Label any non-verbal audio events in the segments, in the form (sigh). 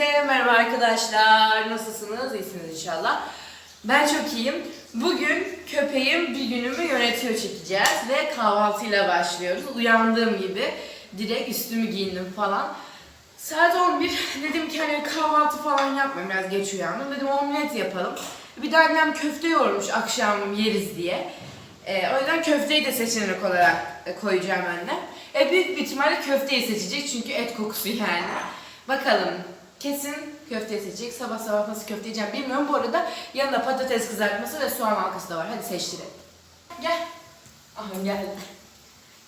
Herkese merhaba arkadaşlar. Nasılsınız? İyisiniz inşallah. Ben çok iyiyim. Bugün köpeğim bir günümü yönetiyor çekeceğiz ve kahvaltıyla başlıyoruz. Uyandığım gibi direkt üstümü giyindim falan. Saat 11 (laughs) dedim ki hani kahvaltı falan yapmayayım biraz geç uyandım. Dedim omlet yapalım. Bir de annem köfte yoğurmuş akşam yeriz diye. Ee, o yüzden köfteyi de seçenek olarak e, koyacağım anne. E, büyük bir ihtimalle köfteyi seçecek çünkü et kokusu yani. Bakalım. Kesin köfteyi seçecek. Sabah sabah nasıl köfte yiyeceğim bilmiyorum. Bu arada yanında patates kızartması ve soğan halkası da var. Hadi seçtirelim. Gel. Aha geldi.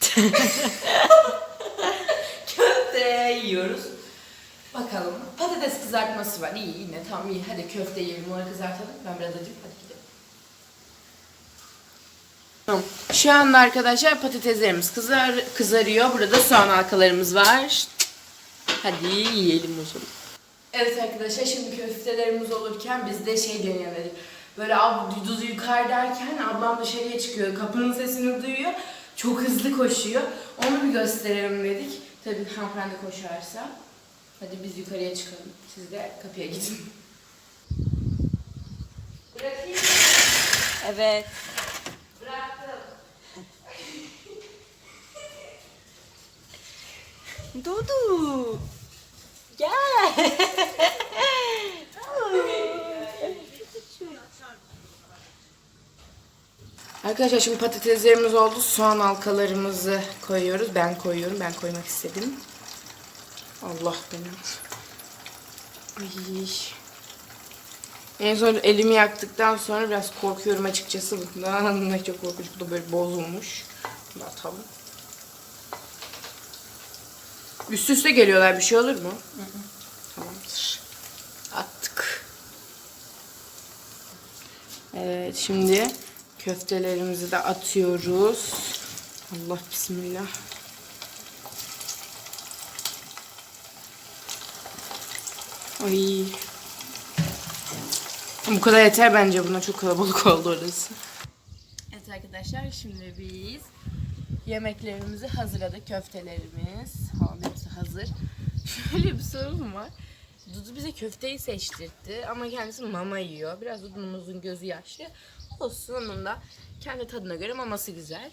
(laughs) köfte yiyoruz. Bakalım. Patates kızartması var. İyi yine tamam iyi. Hadi köfte yiyelim. Onu kızartalım. Ben biraz acım. Hadi gidelim. Tamam. Şu anda arkadaşlar patateslerimiz kızar, kızarıyor. Burada soğan halkalarımız var. Hadi yiyelim o zaman. Evet arkadaşlar şimdi köftelerimiz olurken biz de şey deneyelim dedik. Böyle ab duzu yukarı derken ablam dışarıya çıkıyor. Kapının sesini duyuyor. Çok hızlı koşuyor. Onu bir gösterelim dedik. Tabii hanımefendi koşarsa. Hadi biz yukarıya çıkalım. Siz de kapıya gidin. Bırakayım. Evet. Bıraktım. Dudu. Gel. Arkadaşlar şimdi patateslerimiz oldu. Soğan halkalarımızı koyuyoruz. Ben koyuyorum. Ben koymak istedim. Allah benim. Ay. En son elimi yaktıktan sonra biraz korkuyorum açıkçası. Ne çok korkunç. Bu da böyle bozulmuş. Bunu atalım. Üst üste geliyorlar. Bir şey olur mu? Tamamdır. Attık. Evet şimdi köftelerimizi de atıyoruz. Allah bismillah. Ay. Bu kadar yeter bence buna çok kalabalık (laughs) oldu orası. Evet arkadaşlar şimdi biz yemeklerimizi hazırladık. Köftelerimiz falan hepsi hazır. (laughs) Şöyle bir sorun var. Dudu bize köfteyi seçtirdi ama kendisi mama yiyor. Biraz Dudu'muzun gözü yaşlı. Olsun onun da kendi tadına göre maması güzel.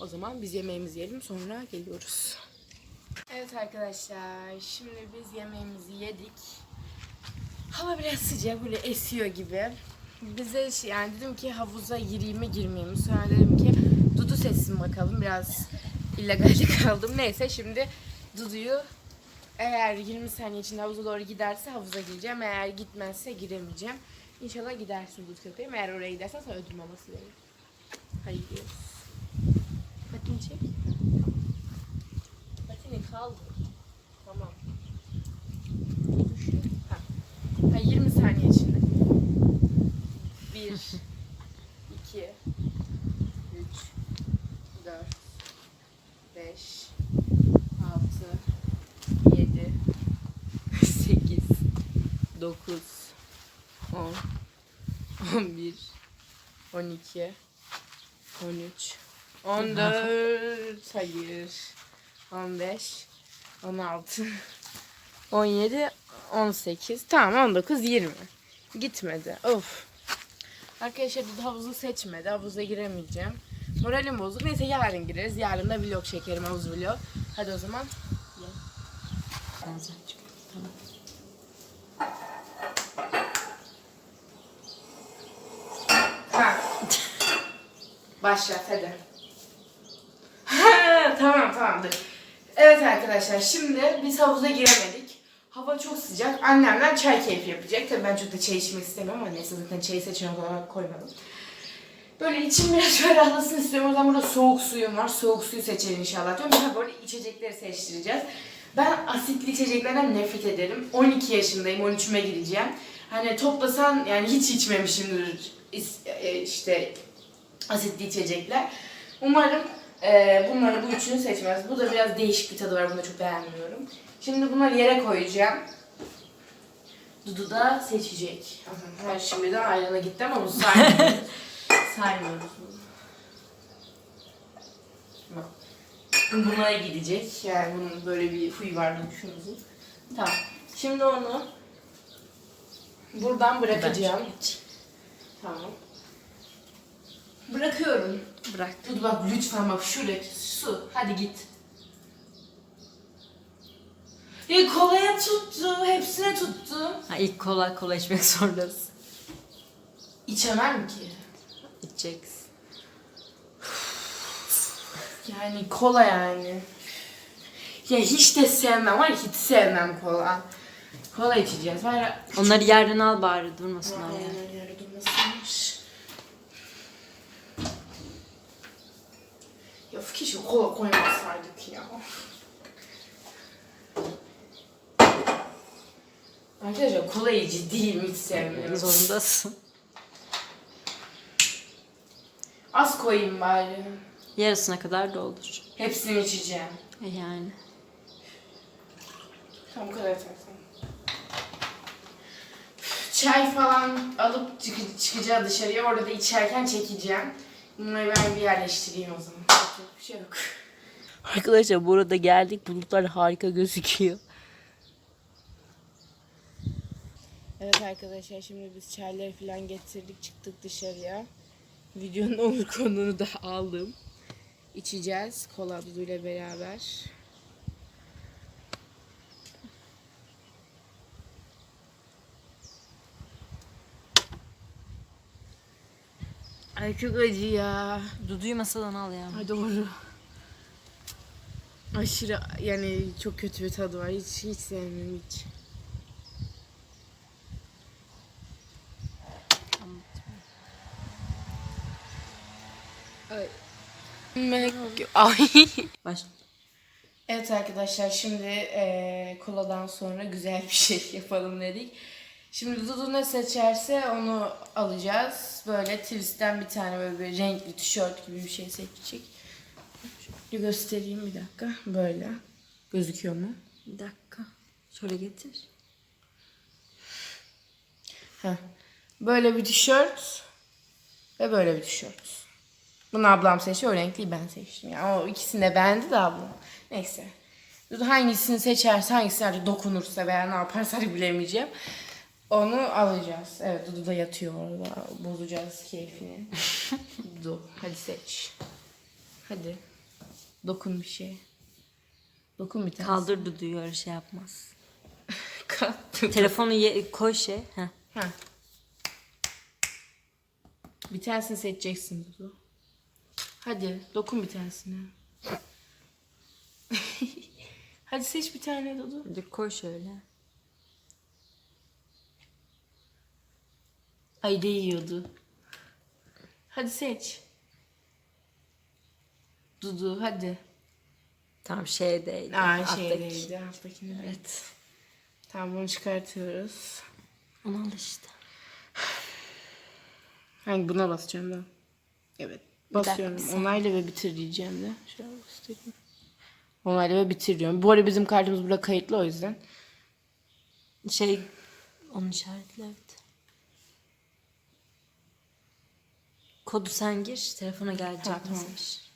O zaman biz yemeğimizi yiyelim sonra geliyoruz. Evet arkadaşlar şimdi biz yemeğimizi yedik. Hava biraz sıcak böyle esiyor gibi. Bize şey- yani dedim ki havuza gireyim mi girmeyeyim mi? Sonra dedim ki Dudu seçsin bakalım biraz illegalde (laughs) kaldım. Neyse şimdi Dudu'yu eğer 20 saniye içinde havuza doğru giderse havuza gireceğim. Eğer gitmezse giremeyeceğim. İnşallah gidersin Dudu köpeğim. Eğer oraya gidersen sana ödül maması veririm. Hayır diyoruz. Patini çek. Patini kaldı. Tamam. Düşün. Ha. Ha, 20 saniye içinde. 1 2 3 4 5 6 7 8 9 10 11 12 13 14 hayır 15 16 17 18 tamam 19 20 gitmedi of arkadaşlar Dudu havuzu seçmedi havuza giremeyeceğim moralim bozuk neyse yarın gireriz yarın da vlog çekerim havuz vlog hadi o zaman. Ha. Başlat hadi. Ha, tamam tamamdır. Evet arkadaşlar şimdi biz havuza giremedik. Hava çok sıcak. Annemden çay keyfi yapacak. Tabii ben çok da çay içmek istemiyorum ama neyse zaten çayı seçenek olarak koymadım. Böyle içim biraz (laughs) ferahlasın istiyorum. O yüzden burada soğuk suyum var. Soğuk suyu seçelim inşallah diyorum. Daha böyle içecekleri seçtireceğiz. Ben asitli içeceklerden nefret ederim. 12 yaşındayım. 13'üme gireceğim. Hani toplasan yani hiç içmemişimdir e, işte asitli içecekler. Umarım e, bunları bu üçünü seçmez. Bu da biraz değişik bir tadı var. Bunu da çok beğenmiyorum. Şimdi bunları yere koyacağım. Dudu da seçecek. Aha, şimdi de ayrına gitti ama bunu saymıyoruz. (laughs) saymıyoruz bunu. Bunlara gidecek. Yani bunun böyle bir huyu var düşünüyorsun. Tamam. Şimdi onu buradan bırakacağım. Tamam. Bırakıyorum. Bırak. Dur bak lütfen bak şuradaki su. Hadi git. Ya kolaya tuttu. Hepsine tuttu. Ha, ilk kola kola içmek (laughs) zorundasın. İçemem ki. İçeceksin. Yani kola yani. Ya hiç de sevmem var ya hiç sevmem kola. Kola içeceğiz. Var ya. Onları yerden al bari durmasınlar ya. Aynen öyle durmasınmış. Ya keşke kola koymasaydık ya. Arkadaşlar kolayı ciddiyim hiç sevmiyorum. Zorundasın. Az koyayım bari. Yarısına kadar doldur. Hepsini içeceğim. E yani. Tam bu kadar tamam. Çay falan alıp çık- çıkacağız dışarıya. Orada da içerken çekeceğim. Bunları ben bir yerleştireyim o zaman. Yapacak bir şey yok. Arkadaşlar burada geldik. Bulutlar harika gözüküyor. Evet arkadaşlar şimdi biz çayları falan getirdik çıktık dışarıya. Videonun (laughs) olur konunu da aldım. İçeceğiz kola ile beraber. Ay çok acı ya. Dudu'yu masadan al ya. Ay doğru. Aşırı yani çok kötü bir tadı var. Hiç hiç sevmiyorum hiç. Ay. Ay. (laughs) Baş. Evet arkadaşlar şimdi eee koladan sonra güzel bir şey (laughs) yapalım dedik. Şimdi Dudu ne seçerse onu alacağız. Böyle Twist'ten bir tane böyle bir renkli tişört gibi bir şey seçecek. Şöyle göstereyim bir dakika. Böyle. Gözüküyor mu? Bir dakika. Şöyle getir. Heh. Böyle bir tişört ve böyle bir tişört. Bunu ablam seçti. O renkliyi ben seçtim. Yani o ikisini de beğendi de ablam. Neyse. Dudu hangisini seçerse hangisine artık dokunursa veya ne yaparsa artık bilemeyeceğim. Onu alacağız. Evet Dudu da yatıyor orada. Bozacağız keyfini. (laughs) Dudu hadi seç. Hadi. Dokun bir şey. Dokun bir tane. Kaldır Dudu'yu öyle şey yapmaz. (laughs) Kaldır. Telefonu ye- koy şey. Heh. Ha. Bir tanesini seçeceksin Dudu. Hadi dokun bir tanesine. (laughs) Hadi seç bir tane Dudu. Hadi koy şöyle. Ay değiyordu. Hadi seç. Dudu hadi. Tamam şey değil. Aa şey değildi. Alttakini evet. Evet. Tamam bunu çıkartıyoruz. Onu al işte. (sighs) Hangi buna basacağım ben? Evet. Basıyorum. Onayla ve bitir diyeceğim de. Şöyle göstereyim. Onayla ve bitir diyorum. Bu arada bizim kartımız burada kayıtlı o yüzden. Şey onu işaretle evet. Kodu sen gir. Telefona gelecek Ha, tamam. mesaj.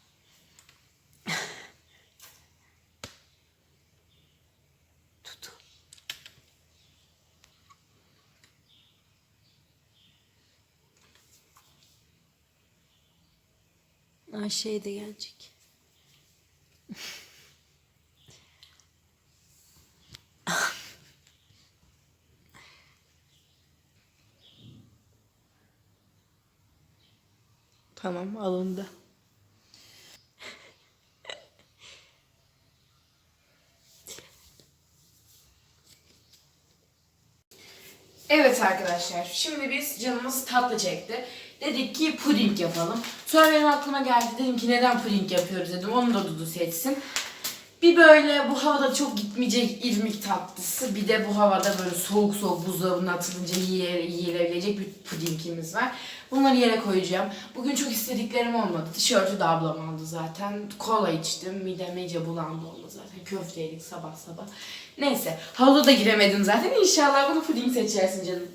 Ay şey de gelecek. Tamam alındı. Evet arkadaşlar, şimdi biz canımız tatlı çekti. Dedik ki puding yapalım. Sonra benim aklıma geldi, dedim ki neden puding yapıyoruz dedim, onu da Dudu seçsin. Bir böyle bu havada çok gitmeyecek irmik tatlısı, bir de bu havada böyle soğuk soğuk buzdolabına atılınca yiyilebilecek bir pudingimiz var. Bunları yere koyacağım. Bugün çok istediklerim olmadı. Tişörtü de ablam aldı zaten. Kola içtim. Midem iyice bulandı oldu zaten. Köfteydik sabah sabah. Neyse. Havuza da giremedim zaten. İnşallah bunu puding seçersin canım.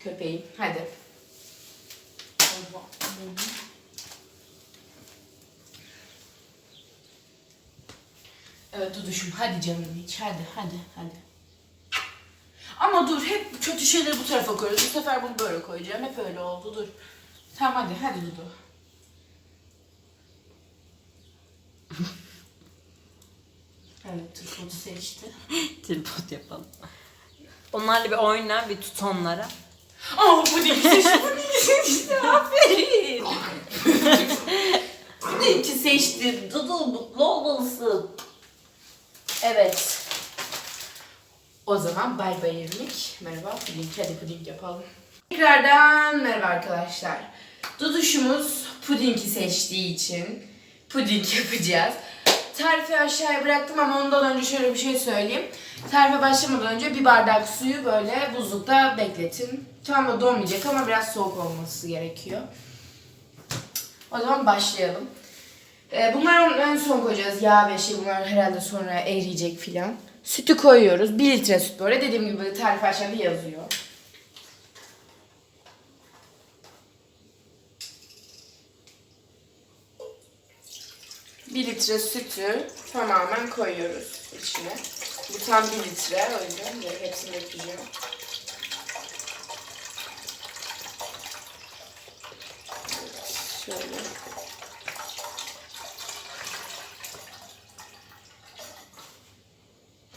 Köpeğim. Hadi. Evet Duduşum hadi canım iç. Hadi hadi hadi. Ama dur hep kötü şeyleri bu tarafa koyuyoruz. Bu sefer bunu böyle koyacağım. Hep öyle oldu dur. Tamam hadi hadi Dudu. (laughs) Evet tripodu seçti. (laughs) Tripod yapalım. Onlarla bir oyna, bir tut onlara. Aa bu ne seçti bu ne seçti aferin. bu ne ki seçti Dudu mutlu olmalısın. Evet. O zaman bay bay irmik. Merhaba puding. Hadi puding yapalım. Tekrardan merhaba arkadaşlar. Duduşumuz pudingi seçtiği için puding yapacağız. Tarifi aşağıya bıraktım ama ondan önce şöyle bir şey söyleyeyim. Tarife başlamadan önce bir bardak suyu böyle buzlukta bekletin. Tam da donmayacak ama biraz soğuk olması gerekiyor. O zaman başlayalım. Ee, bunları en son koyacağız. Yağ ve şey bunlar herhalde sonra eriyecek filan. Sütü koyuyoruz. 1 litre süt böyle. Dediğim gibi tarif aşağıda yazıyor. Bir litre sütü tamamen koyuyoruz içine. Bu tam bir litre o yüzden hepsini dökeceğim. Şöyle.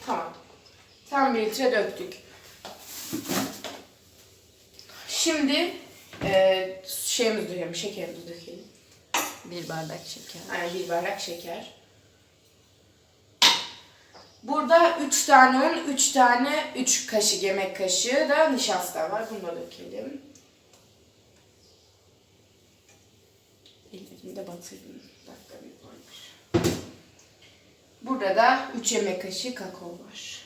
Tamam. Tam bir litre döktük. Şimdi e, şeyimizi dökelim, şekerimizi dökelim. Bir bardak şeker. Yani bir bardak şeker. Burada 3 tane un, 3 tane 3 kaşık yemek kaşığı da nişasta var. Bunu da dökelim. Batırdım. Bir dakika bir koymuş. Burada da 3 yemek kaşığı kakao var.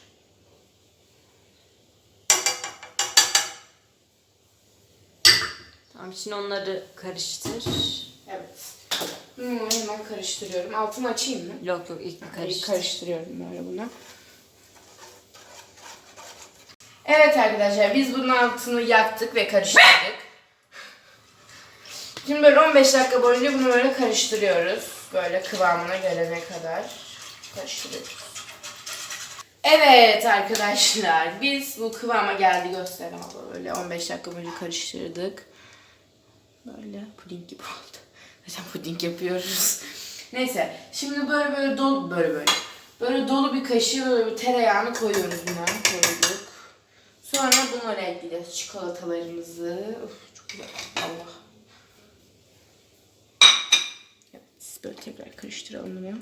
Tamam şimdi onları karıştır. Evet. Bunu hemen karıştırıyorum. Altını açayım mı? Yok yok ilk bir karıştır. karıştırıyorum böyle bunu. Evet arkadaşlar biz bunun altını yaktık ve karıştırdık. Şimdi böyle 15 dakika boyunca bunu böyle karıştırıyoruz. Böyle kıvamına gelene kadar karıştırıyoruz. Evet arkadaşlar biz bu kıvama geldi göster abla böyle 15 dakika boyunca karıştırdık. Böyle puding gibi oldu. (laughs) Zaten puding yapıyoruz. Neyse şimdi böyle böyle dolu böyle böyle. Böyle dolu bir kaşığı böyle bir tereyağını koyuyoruz buna. Koyduk. Sonra bunları ekleyeceğiz. Çikolatalarımızı. Uf, çok güzel. Allah. Evet böyle tekrar karıştıralım bunu.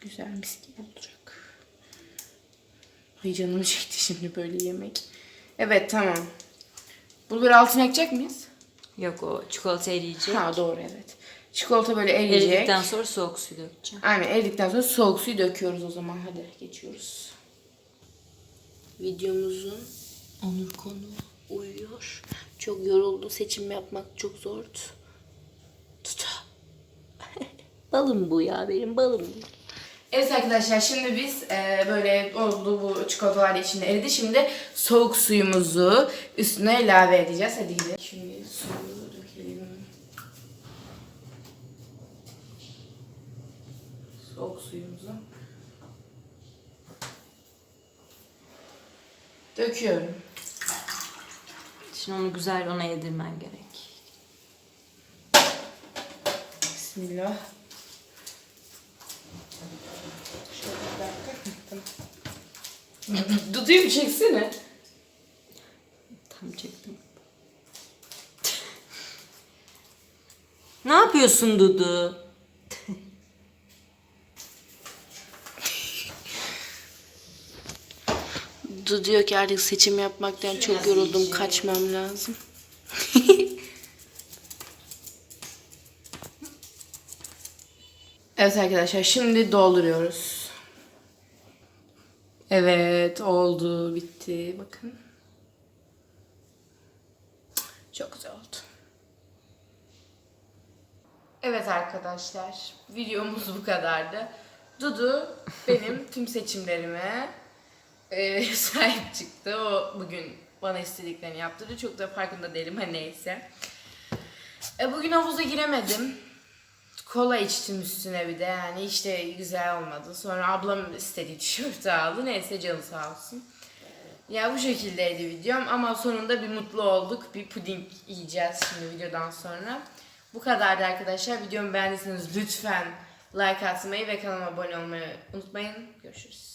Güzel gibi olacak. Ay canım çekti şimdi böyle yemek. Evet tamam. Böyle altına yakacak mıyız? Yok o çikolata eriyecek. Ha doğru evet. Çikolata böyle eriyecek. Eridikten sonra soğuk su dökeceğim. Aynen eridikten sonra soğuk suyu döküyoruz o zaman. Hadi geçiyoruz. Videomuzun onur konu uyuyor. Çok yoruldu. Seçim yapmak çok zordu. Balım bu ya benim balım bu. Evet arkadaşlar şimdi biz e, böyle oldu bu çikolatalar içinde eridi. Şimdi soğuk suyumuzu üstüne ilave edeceğiz. Hadi gidelim. Şimdi suyu dökelim. Soğuk suyumuzu. Döküyorum. Şimdi onu güzel ona yedirmen gerek. Bismillah. Şöyle bir dakika. Tamam. Duduyu bir çeksene. Tam çektim. ne yapıyorsun Dudu? Dudu diyor ki artık seçim yapmaktan çok yoruldum. Kaçmam lazım. (laughs) evet arkadaşlar şimdi dolduruyoruz. Evet oldu bitti bakın. Çok güzel oldu. Evet arkadaşlar videomuz bu kadardı. Dudu benim (laughs) tüm seçimlerime e, (laughs) sahip çıktı. O bugün bana istediklerini yaptırdı. Çok da farkında değilim. Ha neyse. E, bugün havuza giremedim. Kola içtim üstüne bir de yani işte güzel olmadı. Sonra ablam istediği tişörtü aldı. Neyse canı sağ olsun. Ya bu şekildeydi videom ama sonunda bir mutlu olduk. Bir puding yiyeceğiz şimdi videodan sonra. Bu kadardı arkadaşlar. Videomu beğendiyseniz lütfen like atmayı ve kanalıma abone olmayı unutmayın. Görüşürüz.